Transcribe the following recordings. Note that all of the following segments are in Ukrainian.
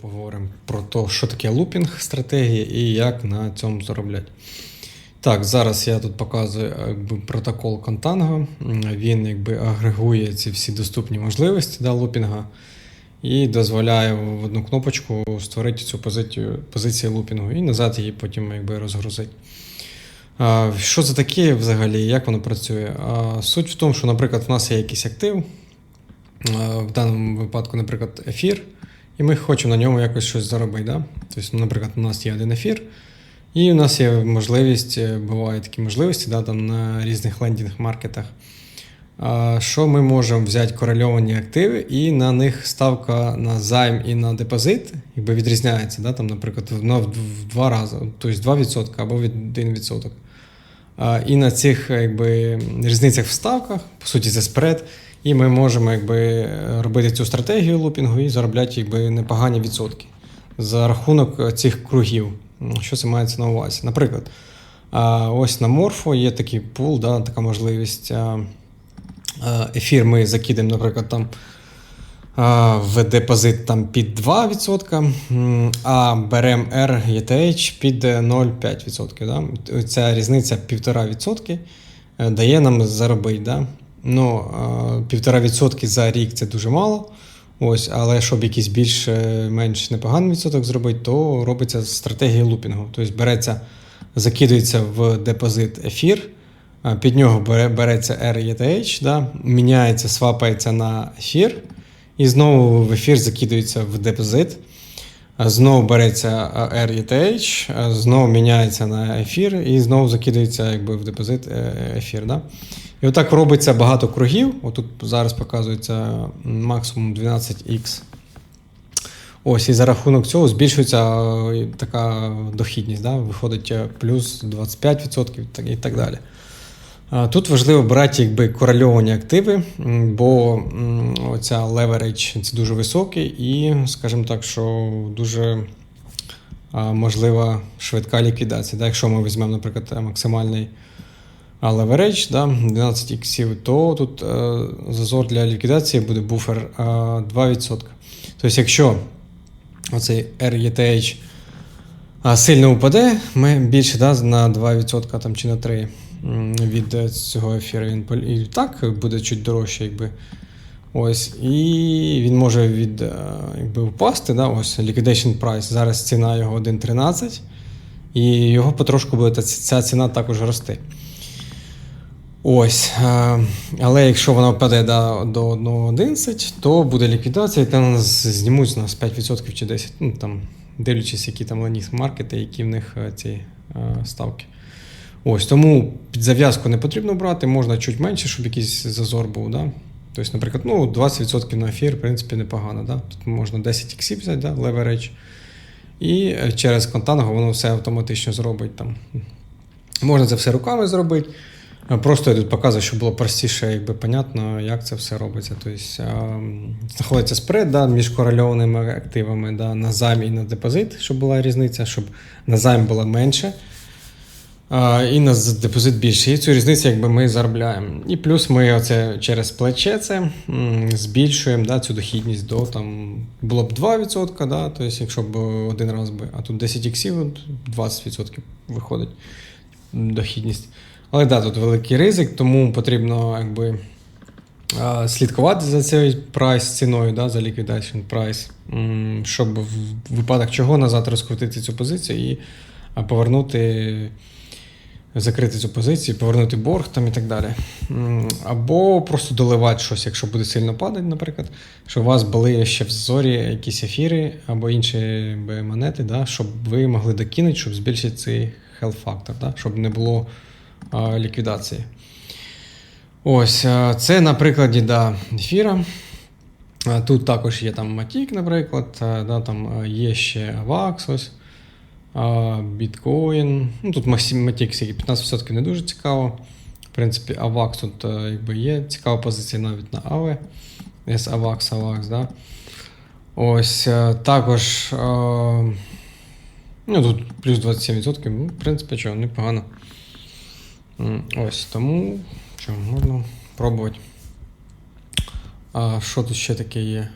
Поговоримо про те, що таке лупінг стратегії і як на цьому заробляти. Так, зараз я тут показую якби, протокол Contango. Він якби агрегує ці всі доступні можливості да, лупінга і дозволяє в одну кнопочку створити цю позицію, позицію лупінгу і назад її потім якби, розгрузити. А, Що це таке взагалі, як воно працює? А, Суть в тому, що, наприклад, в нас є якийсь актив, в даному випадку, наприклад, ефір, і ми хочемо на ньому якось щось заробити. Да? Тобто, наприклад, у нас є один ефір, і у нас є можливість, е, бувають такі можливості да, там, на різних лендінг-маркетах. Що ми можемо взяти корельовані активи, і на них ставка на займ і на депозит якби відрізняється. Да? Там, наприклад, в, два рази, тобто 2% або від 1%. І на цих якби, різницях в ставках, по суті, це спред, і ми можемо якби, робити цю стратегію лупінгу і заробляти якби, непогані відсотки за рахунок цих кругів. Що це мається на увазі? Наприклад, ось на Морфо є такий пул, да, така можливість. Ефір ми закидаємо, наприклад, там в депозит там під 2%, а беремо R ETH під е, 0,5%. Да? Ця різниця 1,5% е, дає нам заробити. Да? Ну, а, 1,5% за рік це дуже мало. Ось, але щоб якийсь більш-менш непоганий відсоток зробити, то робиться стратегія лупінгу. Тобто береться, закидується в депозит ефір, під нього береться RETH, да, міняється, свапається на ефір, і знову в ефір закидується в депозит. Знову береться RETH, знову міняється на ефір і знову закидається якби, в депозит е, ефір. Да? І отак робиться багато кругів. Отут зараз показується максимум 12х. Ось, і за рахунок цього збільшується е, така дохідність, да? виходить е, плюс 25% і так- далі. Тут важливо брати якби корельовані активи, бо оця leverage це дуже високий і, скажімо так, що дуже можлива швидка ліквідація. Да? Якщо ми візьмемо, наприклад, е, максимальний а, leverage, да, 12 іксів, то тут е, зазор для ліквідації буде буфер е, 2%. Тобто, якщо оцей RETH а, сильно упаде, ми більше да, на 2% там, чи на 3% від е, цього ефіру. Він і так буде чуть дорожче, якби. Ось, і він може від, е, якби, впасти. Да? Ось liquidation price. Зараз ціна його 1,13, і його потрошку буде ця ціна також рости. Ось. е, Але якщо вона впаде до, до 1,11, то буде ліквідація, і там знімуть з нас 5% чи 10%. Ну, там, дивлячись, які там ланіс маркети, які в них е, ці е, ставки. Ось, тому під зав'язку не потрібно брати, можна чуть менше, щоб якийсь зазор був. Да? Тобто, наприклад, ну, 20% на ефір, в принципі, непогано. Да? Тут можна 10 іксів взяти, да? leverage. І через контанго воно все автоматично зробить. Там. Можна це все руками зробити. Е, Просто я тут показую, щоб було простіше, якби понятно, як це все робиться. Тобто ем, знаходиться спред да, між корельованими активами да, на займ і на депозит, щоб була різниця, щоб на займ було менше. І на депозит більше. І цю різницю якби ми заробляємо. І плюс ми оце через плече це збільшуємо да, цю дохідність до там було б 2%, да, тобто, якщо б один раз би, а тут 10 іксів, 20% виходить дохідність. Але да, тут великий ризик, тому потрібно якби, слідкувати за цією прайс ціною, да, за liquidation price, щоб в випадок чого назад розкрутити цю позицію і повернути, закрити цю позицію, повернути борг там і так далі. Або просто доливати щось, якщо буде сильно падати, наприклад, що у вас були ще в зорі якісь ефіри або інші монети, да, щоб ви могли докинути, щоб збільшити цей health factor, да, щоб не було ліквідації. Ось, це на прикладі да, ефіра. Тут також є там Matic, наприклад, да, там є ще AVAX, ось, Bitcoin. Ну, тут Matic 15% не дуже цікаво. В принципі, AVAX тут якби є цікава позиція навіть на AVE. Є AVAX, AVAX, да. Ось, також. Ну, тут плюс 27%, ну, в принципі, чого, непогано. Ось, тому що можна пробувати. А що тут ще таке є?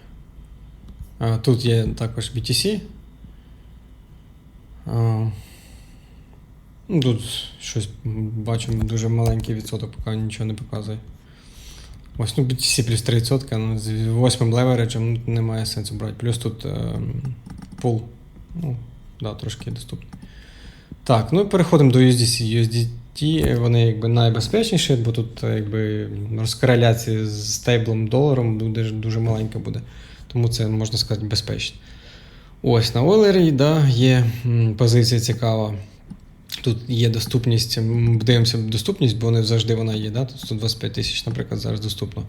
А, Тут є також BTC. А, ну, Тут щось бачу дуже маленький відсоток, поки нічого не показує. Ось ну BTC плюс 3%, ну, з 8 левереджем ну, немає сенсу брати. Плюс тут ем, пул. Ну, да, трошки доступний. Так, ну і переходимо до USDC. USDT, вони якби найбезпечніші, бо тут е, якби розкореляція з стейблом доларом буде дуже маленька буде. Тому це можна сказати безпечно. Ось на Ойлері, да, є позиція цікава. Тут є доступність, м, дивимося доступність, бо не завжди вона є. Да? Тут 125 тисяч, наприклад, зараз доступно.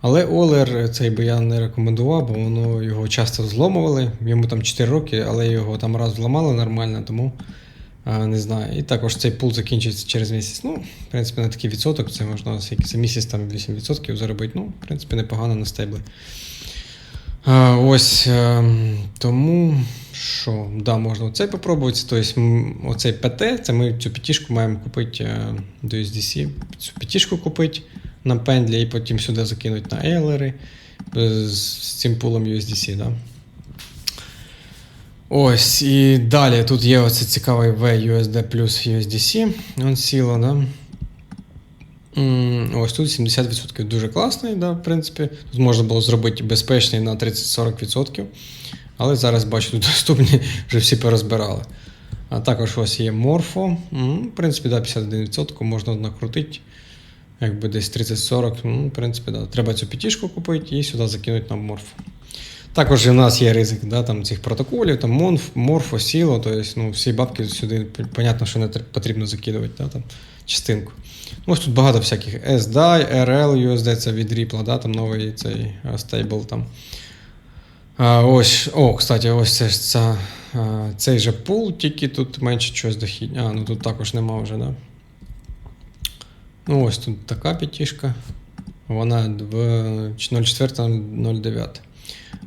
Але Олер цей би я не рекомендував, бо воно його часто зломували. Йому там 4 роки, але його там раз зламали нормально, тому не знаю. І також цей пул закінчиться через місяць. Ну, в принципі, на такий відсоток це можна за місяць там 8% заробити. Ну, в принципі, непогано на стейбли. Ось ем, тому що, да, можна оцей попробувати. Тобто, оцей ПТ, це ми цю п'ятішку маємо купити е, до USDC, цю п'ятішку купити на пендлі і потім сюди закинути на ейлери е, з цим пулом USDC. Да? Ось, і далі тут є оце цікавий VUSD плюс USDC. Он сіло, да? Ось тут 70% дуже класний, да, в принципі. Тут можна було зробити безпечний на 30-40%. Але зараз бачу, тут доступні вже всі порозбирали. А також ось є Morpho. В принципі, да, 51% можна накрутити. Якби десь 30-40, ну, в принципі, да. треба цю п'ятішку купити і сюди закинути на Morpho. Також і в нас є ризик да, там, цих протоколів, там Monf, Morpho, Сіло, тобто ну, всі бабки сюди, понятно, що не потрібно закидувати да, там, частинку. Ну, Ось тут багато всяких SDI, RL, USD, це від Ripple, да, там новий цей стейбл там. А, ось, о, кстати, ось це а, цей же пул, тільки тут менше чогось дохід. А, ну тут також нема вже, да? Ну, ось тут така п'ятішка. Вона в 04.09.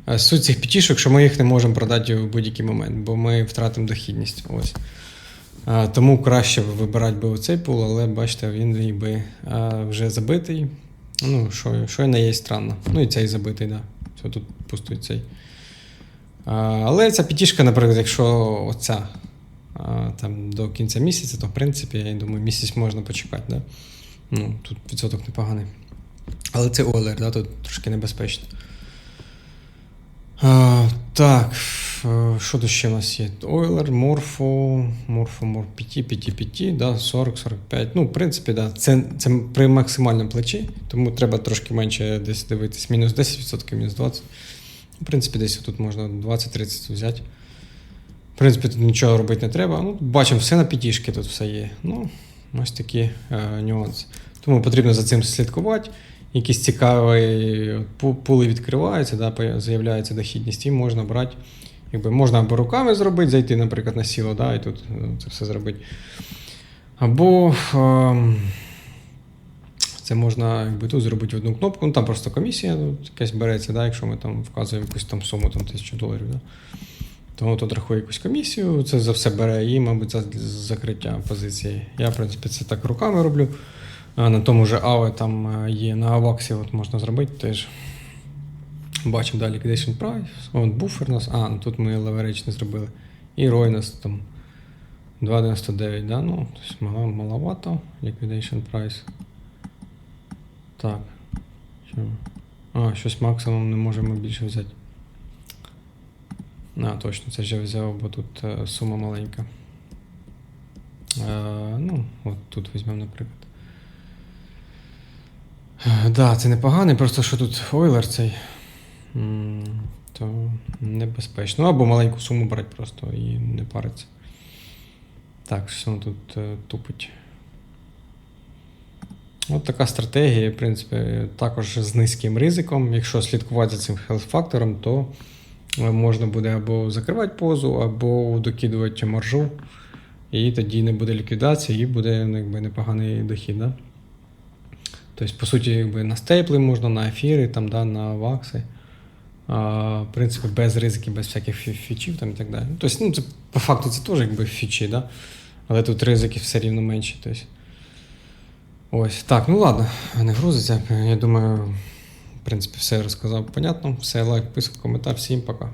Е, Суть цих п'ятішок, що ми їх не можемо продати в будь-який момент, бо ми втратимо дохідність. Ось. А, тому краще вибирати би оцей пул, але бачите, він якби а, вже забитий. Ну, що, що не є странно. Ну і цей забитий. Да. Все тут пустий цей. Але ця п'ятішка, наприклад, якщо оця там до кінця місяця, то в принципі, я думаю, місяць можна почекати. Да? Ну, тут відсоток непоганий. Але це Ойлер, да, тут трошки небезпечно. Так, що тут ще у нас є? Ойлер, Морфо, Морфо, Мор 5, 5, 5, да, 40, 45. Ну, в принципі, да, це, це при максимальному плечі, тому треба трошки менше десь дивитись. Мінус 10%, мінус 20%. В принципі, десь тут можна 20-30 взяти. В принципі, тут нічого робити не треба. Ну, бачимо, все на п'ятішки тут все є. Ну, ось такі е, нюанси. Тому потрібно за цим слідкувати. Якісь цікаві пули відкриваються, да, з'являється дохідність, і можна брати. Якби можна або руками зробити, зайти, наприклад, на сіло, да, і тут е, це все зробити. Або ем, це можна якби, тут зробити в одну кнопку. Ну там просто комісія тут якась береться, да, якщо ми там вказуємо якусь там суму там, тисячу доларів. Да. Тому тут рахує якусь комісію, це за все бере і, мабуть, за закриття позиції. Я, в принципі, це так руками роблю. На тому же AVE там е, є на Аваксі, от можна зробити теж. Бачимо далі liquidation price. От буфер у нас. А, ну тут ми leverage не зробили. І ROI нас там 2,99, да? Ну, тобто мало, маловато. Liquidation price. Так. А, щось максимум не можемо більше взяти. А, точно, це ж я взяв, бо тут е, сума маленька. Е, ну, от тут візьмемо, наприклад. Так, да, це непоганий, просто що тут ойлер цей. То небезпечно. Або маленьку суму брати просто і не париться. Так, що воно тут е, тупить. От така стратегія, в принципі, також з низьким ризиком. Якщо слідкувати за цим хелс-фактором, то е, можна буде або закривати позу, або докидувати маржу. І тоді не буде ліквідації, і буде ну, якби, непоганий дохід. Да? Тобто, по суті, якби на стейпли можна, на ефіри, там, да, на вакси. А, в принципі, без ризиків, без всяких фічів там, і так далі. Тобто, ну, це, по факту це теж якби фічі, да? але тут ризики все рівно менші. Тобто. Ось, так, ну ладно, не грузиться. Я думаю, В принципі, все розказав понятно. Все, лайк, писок, коментар. Всім пока.